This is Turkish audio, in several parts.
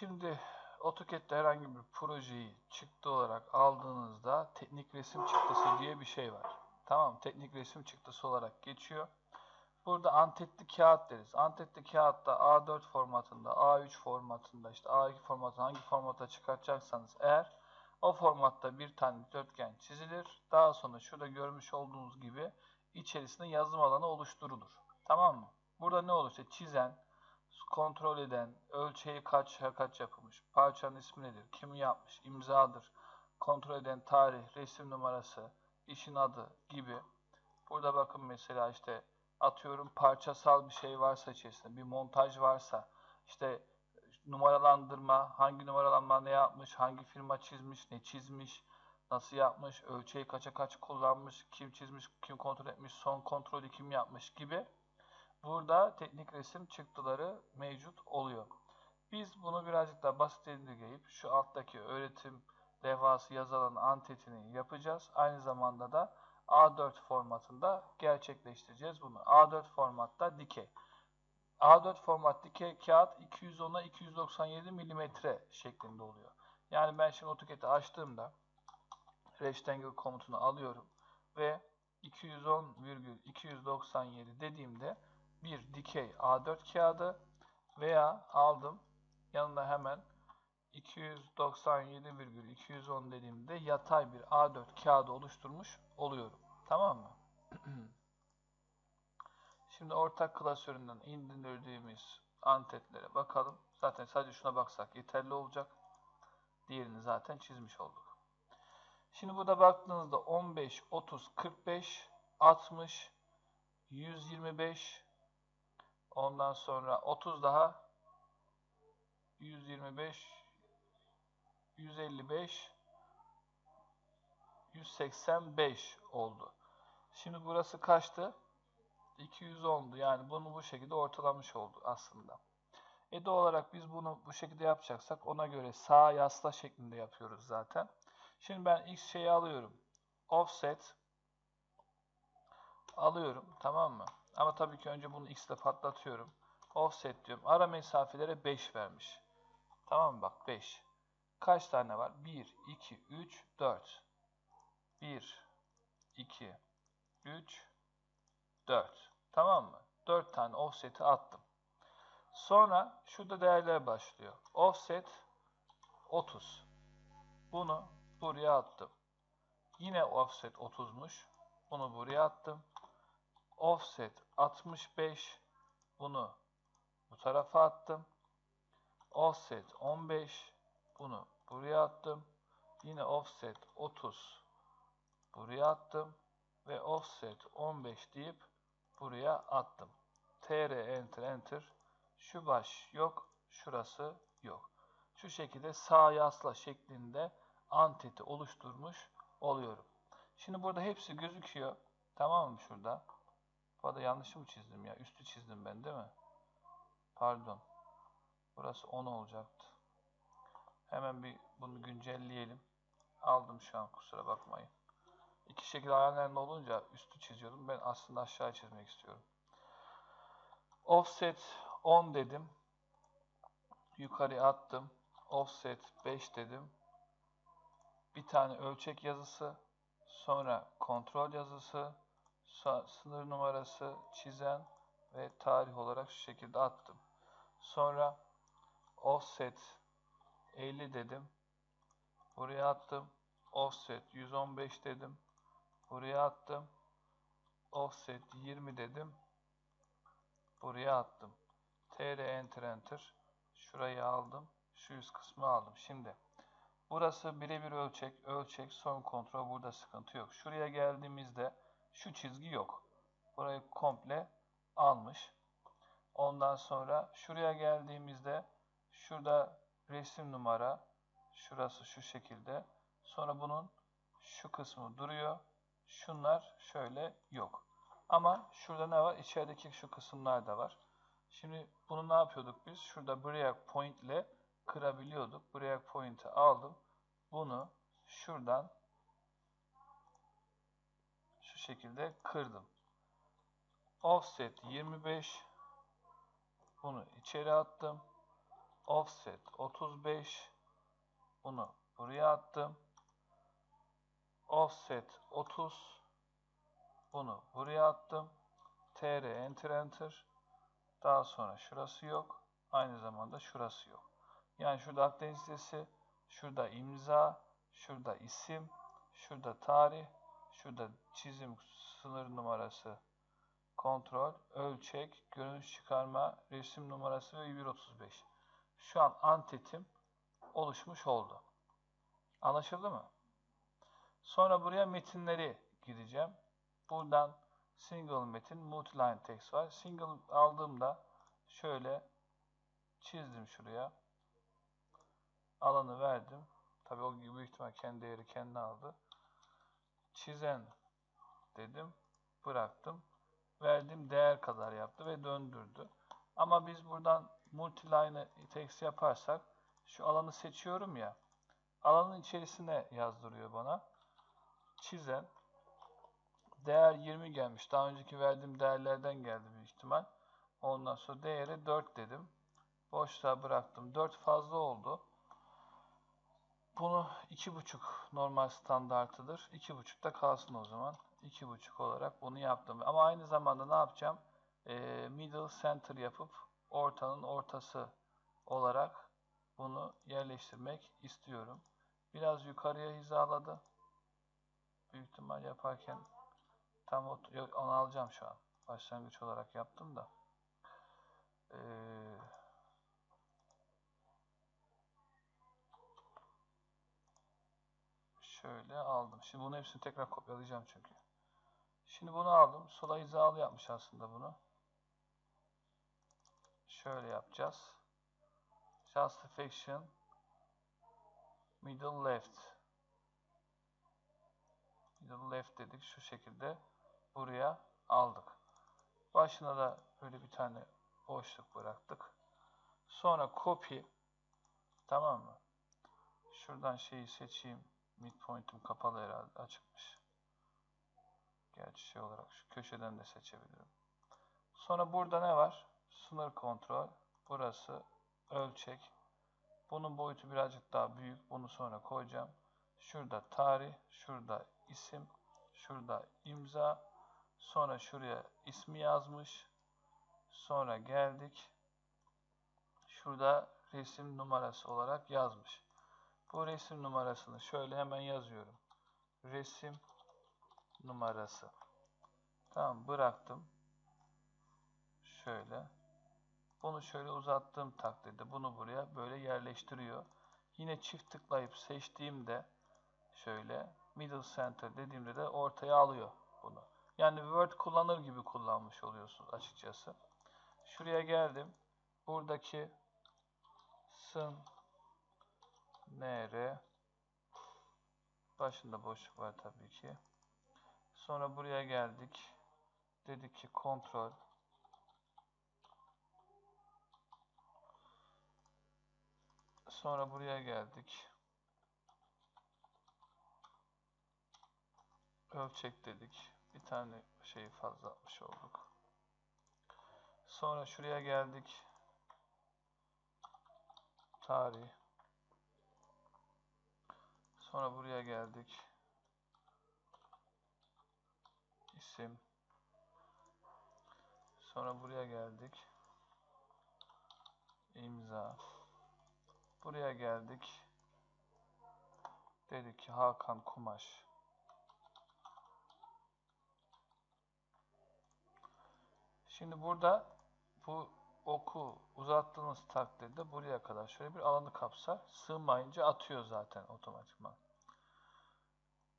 Şimdi AutoCAD'de herhangi bir projeyi çıktı olarak aldığınızda teknik resim çıktısı diye bir şey var. Tamam teknik resim çıktısı olarak geçiyor. Burada antetli kağıt deriz. Antetli kağıtta A4 formatında, A3 formatında, işte A2 formatında hangi formata çıkartacaksanız eğer o formatta bir tane dörtgen çizilir. Daha sonra şurada görmüş olduğunuz gibi içerisinde yazım alanı oluşturulur. Tamam mı? Burada ne olur? İşte çizen, kontrol eden, ölçeği kaç, kaç yapılmış, parçanın ismi nedir, kim yapmış, imzadır, kontrol eden tarih, resim numarası, işin adı gibi. Burada bakın mesela işte atıyorum parçasal bir şey varsa içerisinde, bir montaj varsa, işte numaralandırma, hangi numaralanma ne yapmış, hangi firma çizmiş, ne çizmiş, nasıl yapmış, ölçeği kaça kaç kullanmış, kim çizmiş, kim kontrol etmiş, son kontrolü kim yapmış gibi Burada teknik resim çıktıları mevcut oluyor. Biz bunu birazcık daha basit indirgeyip şu alttaki öğretim levhası yazılan antetini yapacağız. Aynı zamanda da A4 formatında gerçekleştireceğiz bunu. A4 formatta dikey. A4 format dikey kağıt 210'a 297 mm şeklinde oluyor. Yani ben şimdi AutoCAD'i açtığımda rectangle komutunu alıyorum ve 210,297 dediğimde bir dikey A4 kağıdı veya aldım yanına hemen 297,210 dediğimde yatay bir A4 kağıdı oluşturmuş oluyorum. Tamam mı? Şimdi ortak klasöründen indirdiğimiz antetlere bakalım. Zaten sadece şuna baksak yeterli olacak. Diğerini zaten çizmiş olduk. Şimdi burada baktığınızda 15, 30, 45, 60, 125, Ondan sonra 30 daha 125 155 185 oldu. Şimdi burası kaçtı? 210'du. Yani bunu bu şekilde ortalamış oldu aslında. E olarak biz bunu bu şekilde yapacaksak ona göre sağ yasla şeklinde yapıyoruz zaten. Şimdi ben x şeyi alıyorum. Offset alıyorum. Tamam mı? Ama tabii ki önce bunu x ile patlatıyorum. Offset diyorum. Ara mesafelere 5 vermiş. Tamam mı? Bak 5. Kaç tane var? 1, 2, 3, 4. 1, 2, 3, 4. Tamam mı? 4 tane offset'i attım. Sonra şurada değerler başlıyor. Offset 30. Bunu buraya attım. Yine offset 30'muş. Bunu buraya attım offset 65 bunu bu tarafa attım. Offset 15 bunu buraya attım. Yine offset 30 buraya attım ve offset 15 deyip buraya attım. tr enter enter şu baş yok, şurası yok. Şu şekilde sağ yasla şeklinde anteti oluşturmuş oluyorum. Şimdi burada hepsi gözüküyor. Tamam mı şurada? Bu arada yanlışı mı çizdim ya? Üstü çizdim ben değil mi? Pardon. Burası 10 olacaktı. Hemen bir bunu güncelleyelim. Aldım şu an kusura bakmayın. İki şekil ayarlarında olunca üstü çiziyordum. Ben aslında aşağı çizmek istiyorum. Offset 10 dedim. Yukarı attım. Offset 5 dedim. Bir tane ölçek yazısı. Sonra kontrol yazısı sınır numarası çizen ve tarih olarak şu şekilde attım. Sonra offset 50 dedim. Buraya attım. Offset 115 dedim. Buraya attım. Offset 20 dedim. Buraya attım. TR enter enter. Şurayı aldım. Şu yüz kısmı aldım. Şimdi burası birebir ölçek. Ölçek son kontrol. Burada sıkıntı yok. Şuraya geldiğimizde şu çizgi yok. Burayı komple almış. Ondan sonra şuraya geldiğimizde şurada resim numara şurası şu şekilde. Sonra bunun şu kısmı duruyor. Şunlar şöyle yok. Ama şurada ne var? İçerideki şu kısımlar da var. Şimdi bunu ne yapıyorduk biz? Şurada break point ile kırabiliyorduk. Break point'i aldım. Bunu şuradan şekilde kırdım. Offset 25 bunu içeri attım. offset 35 bunu buraya attım. Offset 30 bunu buraya attım. tr enter enter daha sonra şurası yok. Aynı zamanda şurası yok. Yani şurada Akdeniz sitesi, şurada imza, şurada isim, şurada tarih, şurada çizim sınır numarası, kontrol, ölçek, görünüş çıkarma, resim numarası ve 135. Şu an antetim oluşmuş oldu. Anlaşıldı mı? Sonra buraya metinleri gireceğim. Buradan single metin, multiline text var. Single aldığımda şöyle çizdim şuraya. Alanı verdim. Tabii o büyük ihtimal kendi değeri kendi aldı. Çizen dedim. Bıraktım. Verdiğim değer kadar yaptı ve döndürdü. Ama biz buradan multiline text yaparsak şu alanı seçiyorum ya. Alanın içerisine yazdırıyor bana. Çizen değer 20 gelmiş. Daha önceki verdiğim değerlerden geldi büyük ihtimal. Ondan sonra değeri 4 dedim. Boşluğa bıraktım. 4 fazla oldu. Bunu 2.5 normal standartıdır. 2.5'da kalsın o zaman. 2.5 olarak bunu yaptım. Ama aynı zamanda ne yapacağım? Ee, middle center yapıp ortanın ortası olarak bunu yerleştirmek istiyorum. Biraz yukarıya hizaladı. Büyük ihtimal yaparken tam o, onu alacağım şu an. Başlangıç olarak yaptım da. Ee, şöyle aldım. Şimdi bunu hepsini tekrar kopyalayacağım çünkü. Şimdi bunu aldım. Sola hizalı yapmış aslında bunu. Şöyle yapacağız. Justification middle left middle left dedik şu şekilde buraya aldık. Başına da böyle bir tane boşluk bıraktık. Sonra copy tamam mı? Şuradan şeyi seçeyim. Midpoint'im kapalı herhalde. Açıkmış. Gerçi şey olarak şu köşeden de seçebilirim. Sonra burada ne var? Sınır kontrol. Burası ölçek. Bunun boyutu birazcık daha büyük. Bunu sonra koyacağım. Şurada tarih, şurada isim, şurada imza. Sonra şuraya ismi yazmış. Sonra geldik. Şurada resim numarası olarak yazmış. Bu resim numarasını şöyle hemen yazıyorum. Resim numarası. Tamam bıraktım. Şöyle. Bunu şöyle uzattığım takdirde bunu buraya böyle yerleştiriyor. Yine çift tıklayıp seçtiğimde şöyle middle center dediğimde de ortaya alıyor bunu. Yani Word kullanır gibi kullanmış oluyorsunuz açıkçası. Şuraya geldim. Buradaki sın nr başında boşluk var tabii ki. Sonra buraya geldik. Dedik ki kontrol Sonra buraya geldik. Ölçek dedik. Bir tane şeyi fazla atmış olduk. Sonra şuraya geldik. Tarih. Sonra buraya geldik. İsim. Sonra buraya geldik. İmza. Buraya geldik. Dedik ki Hakan Kumaş. Şimdi burada bu oku uzattığınız takdirde buraya kadar şöyle bir alanı kapsar. Sığmayınca atıyor zaten otomatikman.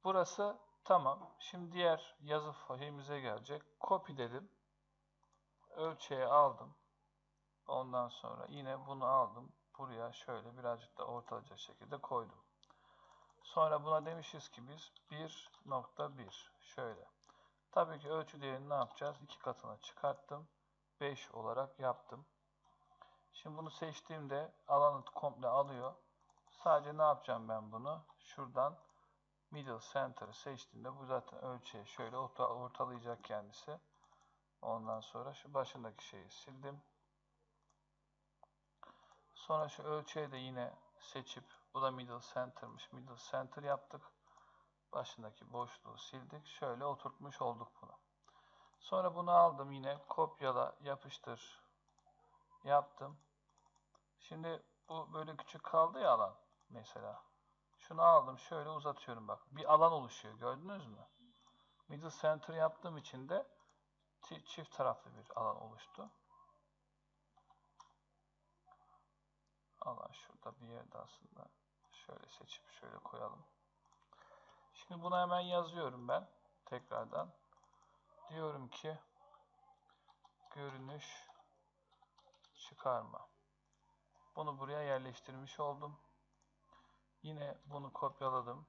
Burası tamam. Şimdi diğer yazı fayimize gelecek. Copy dedim. Ölçeği aldım. Ondan sonra yine bunu aldım buraya şöyle birazcık da ortalayacak şekilde koydum. Sonra buna demişiz ki biz 1.1 şöyle. Tabii ki ölçü değerini ne yapacağız? 2 katına çıkarttım. 5 olarak yaptım. Şimdi bunu seçtiğimde alanı komple alıyor. Sadece ne yapacağım ben bunu? Şuradan middle center'ı seçtiğimde bu zaten ölçüye şöyle ortalayacak kendisi. Ondan sonra şu başındaki şeyi sildim. Sonra şu ölçüye de yine seçip bu da middle center'mış. Middle center yaptık. Başındaki boşluğu sildik. Şöyle oturtmuş olduk bunu. Sonra bunu aldım yine kopyala yapıştır yaptım. Şimdi bu böyle küçük kaldı ya alan mesela. Şunu aldım şöyle uzatıyorum bak. Bir alan oluşuyor gördünüz mü? Middle center yaptığım için de çift taraflı bir alan oluştu. Alan şurada bir yerde aslında. Şöyle seçip şöyle koyalım. Şimdi buna hemen yazıyorum ben. Tekrardan. Diyorum ki görünüş çıkarma. Bunu buraya yerleştirmiş oldum. Yine bunu kopyaladım.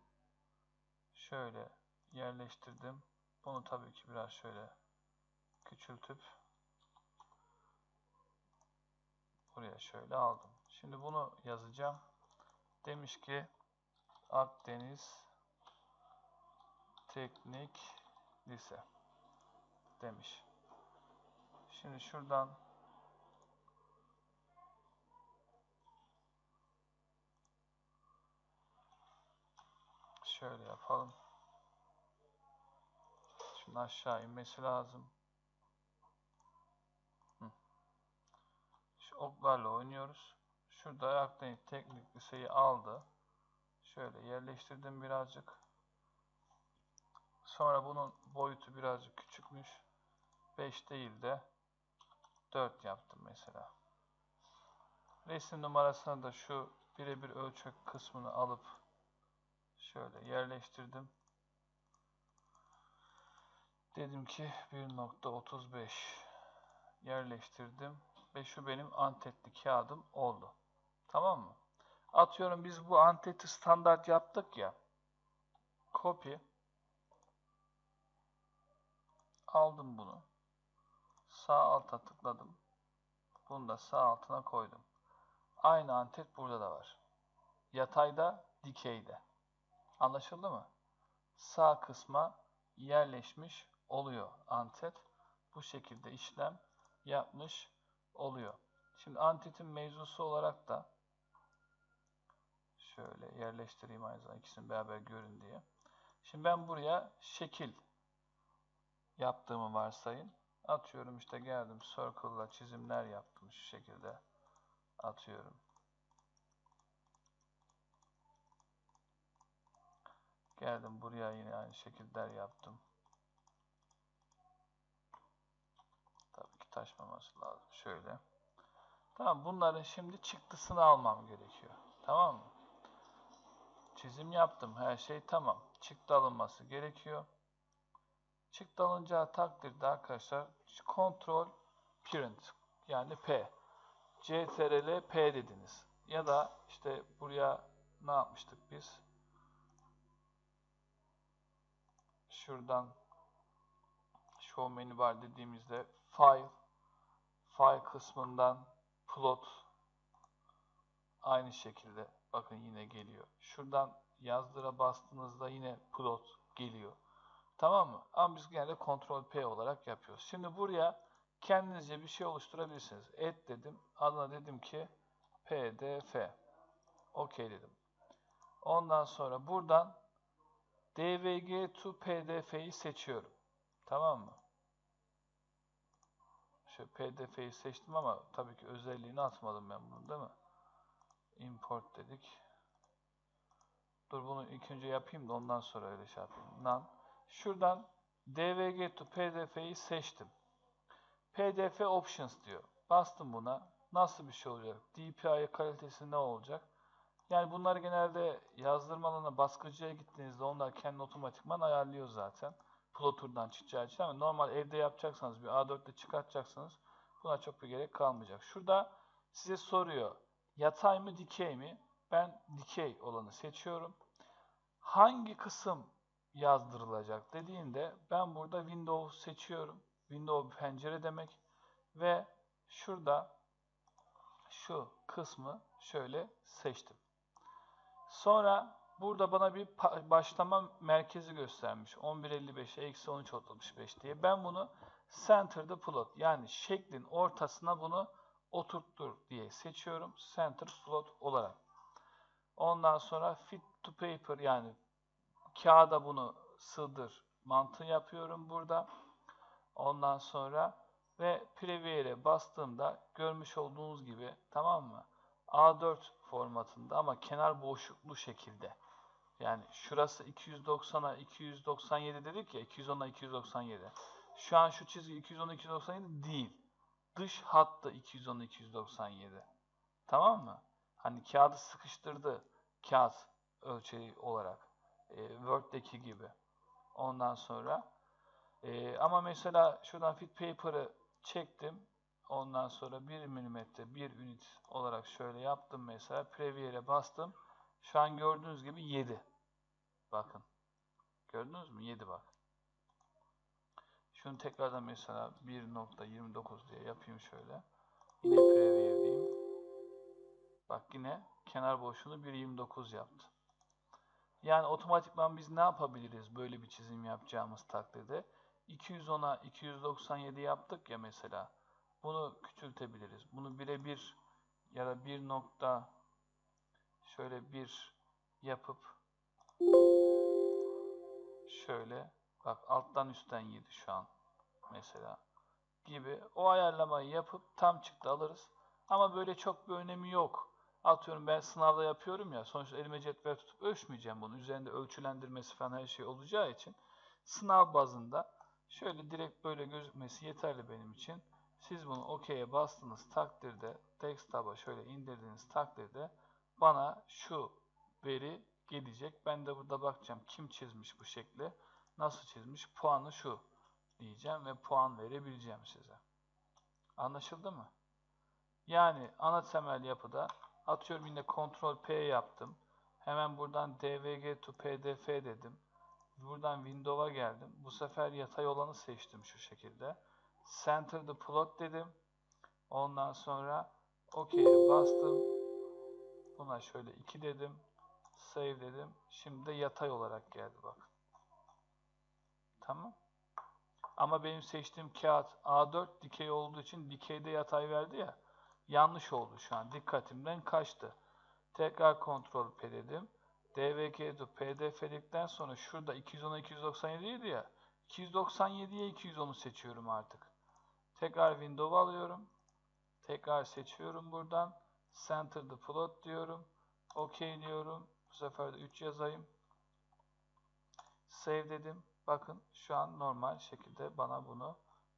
Şöyle yerleştirdim. Bunu tabii ki biraz şöyle küçültüp buraya şöyle aldım. Şimdi bunu yazacağım. Demiş ki Akdeniz Teknik Lise demiş. Şimdi şuradan şöyle yapalım. Şimdi aşağı inmesi lazım. Şu oklarla oynuyoruz. Şurada Akdeniz Teknik Liseyi aldı. Şöyle yerleştirdim birazcık. Sonra bunun boyutu birazcık küçükmüş. 5 değil de 4 yaptım mesela. Resim numarasına da şu birebir ölçek kısmını alıp şöyle yerleştirdim. Dedim ki 1.35 yerleştirdim ve şu benim antetli kağıdım oldu. Tamam mı? Atıyorum biz bu anteti standart yaptık ya. Copy aldım bunu. Sağ alta tıkladım. Bunu da sağ altına koydum. Aynı antet burada da var. Yatayda, dikeyde. Anlaşıldı mı? Sağ kısma yerleşmiş oluyor antet. Bu şekilde işlem yapmış oluyor. Şimdi antetin mevzusu olarak da şöyle yerleştireyim aynı zamanda ikisini beraber görün diye. Şimdi ben buraya şekil yaptığımı varsayın. Atıyorum işte geldim circle'la çizimler yaptım şu şekilde. Atıyorum. Geldim buraya yine aynı şekiller yaptım. Tabii ki taşmaması lazım. Şöyle. Tamam bunların şimdi çıktısını almam gerekiyor. Tamam mı? Çizim yaptım. Her şey tamam. Çıktı alınması gerekiyor. Çıktı alınacağı takdirde arkadaşlar Ctrl Print yani P. CTRL P dediniz. Ya da işte buraya ne yapmıştık biz? Şuradan Show menü var dediğimizde File File kısmından Plot aynı şekilde bakın yine geliyor. Şuradan yazdıra bastığınızda yine Plot geliyor. Tamam mı? Ama biz genelde Ctrl P olarak yapıyoruz. Şimdi buraya kendinizce bir şey oluşturabilirsiniz. Et dedim. Adına dedim ki PDF. OK dedim. Ondan sonra buradan DVG to PDF'yi seçiyorum. Tamam mı? Şu PDF'yi seçtim ama tabii ki özelliğini atmadım ben bunu değil mi? Import dedik. Dur bunu ilk önce yapayım da ondan sonra öyle şey yapayım. None. Şuradan DVG to PDF'yi seçtim. PDF Options diyor. Bastım buna. Nasıl bir şey olacak? DPI kalitesi ne olacak? Yani bunlar genelde yazdırma alanına baskıcıya gittiğinizde onlar kendi otomatikman ayarlıyor zaten. Plotter'dan çıkacağı için ama normal evde yapacaksanız bir A4'te çıkartacaksınız. Buna çok bir gerek kalmayacak. Şurada size soruyor. Yatay mı dikey mi? Ben dikey olanı seçiyorum. Hangi kısım yazdırılacak dediğinde ben burada Windows seçiyorum. Windows pencere demek ve şurada şu kısmı şöyle seçtim. Sonra burada bana bir başlama merkezi göstermiş. 11.55'e eksi 13.65 diye. Ben bunu center'da plot yani şeklin ortasına bunu oturttur diye seçiyorum. Center plot olarak. Ondan sonra fit to paper yani kağıda bunu sığdır mantığı yapıyorum burada. Ondan sonra ve Preview'e bastığımda görmüş olduğunuz gibi tamam mı? A4 formatında ama kenar boşluklu şekilde. Yani şurası 290'a 297 dedik ya 210'a 297. Şu an şu çizgi 210 297 değil. Dış hattı 210 297. Tamam mı? Hani kağıdı sıkıştırdı kağıt ölçeği olarak. E, Word'deki gibi. Ondan sonra e, ama mesela şuradan fit paper'ı çektim. Ondan sonra 1 mm 1 ünit olarak şöyle yaptım mesela. Preview'e bastım. Şu an gördüğünüz gibi 7. Bakın. Gördünüz mü? 7 bak. Şunu tekrardan mesela 1.29 diye yapayım şöyle. Yine preview diyeyim. Bak yine kenar boşluğunu 1.29 yaptı. Yani otomatikman biz ne yapabiliriz böyle bir çizim yapacağımız takdirde? 210'a 297 yaptık ya mesela. Bunu küçültebiliriz. Bunu birebir ya da bir nokta şöyle bir yapıp şöyle bak alttan üstten 7 şu an mesela gibi o ayarlamayı yapıp tam çıktı alırız. Ama böyle çok bir önemi yok. Atıyorum ben sınavda yapıyorum ya sonuçta elime cetvel tutup ölçmeyeceğim bunu. Üzerinde ölçülendirmesi falan her şey olacağı için sınav bazında şöyle direkt böyle gözükmesi yeterli benim için. Siz bunu OK'ye bastığınız takdirde desktop'a şöyle indirdiğiniz takdirde bana şu veri gelecek. Ben de burada bakacağım kim çizmiş bu şekli, nasıl çizmiş, puanı şu diyeceğim ve puan verebileceğim size. Anlaşıldı mı? Yani ana temel yapıda atıyorum yine Ctrl P yaptım. Hemen buradan DVG to PDF dedim. Buradan Windows'a geldim. Bu sefer yatay olanı seçtim şu şekilde. Center the plot dedim. Ondan sonra OK'ye bastım. Buna şöyle 2 dedim. Save dedim. Şimdi de yatay olarak geldi bak. Tamam. Ama benim seçtiğim kağıt A4 dikey olduğu için dikeyde yatay verdi ya. Yanlış oldu şu an. Dikkatimden kaçtı. Tekrar Ctrl P dedim. DVG to PDF dedikten sonra şurada 210'a 297 idi ya. 297'ye 210'u seçiyorum artık. Tekrar Windows alıyorum. Tekrar seçiyorum buradan. Center the plot diyorum. OK diyorum. Bu sefer de 3 yazayım. Save dedim. Bakın şu an normal şekilde bana bunu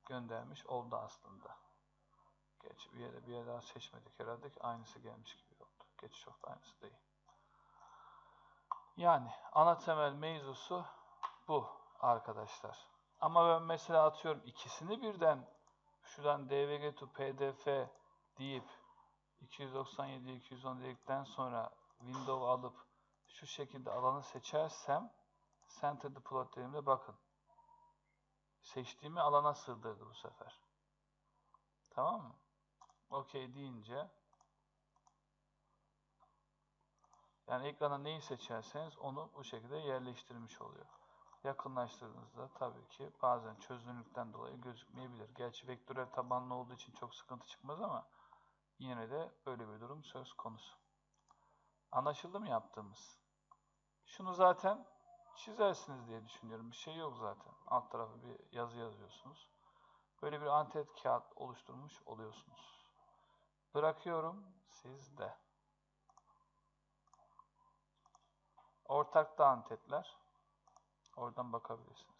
göndermiş oldu aslında. Geç bir yere bir yere daha seçmedik herhalde ki aynısı gelmiş gibi oldu. Geç çok da aynısı değil. Yani ana temel mevzusu bu arkadaşlar. Ama ben mesela atıyorum ikisini birden şuradan DVG to PDF deyip 297 210 dedikten sonra window alıp şu şekilde alanı seçersem center the plot dediğimde bakın seçtiğimi alana sığdırdı bu sefer. Tamam mı? OK deyince yani ekrana neyi seçerseniz onu bu şekilde yerleştirmiş oluyor. Yakınlaştırdığınızda tabii ki bazen çözünürlükten dolayı gözükmeyebilir. Gerçi vektörel tabanlı olduğu için çok sıkıntı çıkmaz ama yine de böyle bir durum söz konusu. Anlaşıldı mı yaptığımız? Şunu zaten çizersiniz diye düşünüyorum. Bir şey yok zaten. Alt tarafı bir yazı yazıyorsunuz. Böyle bir antet kağıt oluşturmuş oluyorsunuz. Bırakıyorum sizde. Ortakta antetler. Oradan bakabilirsiniz.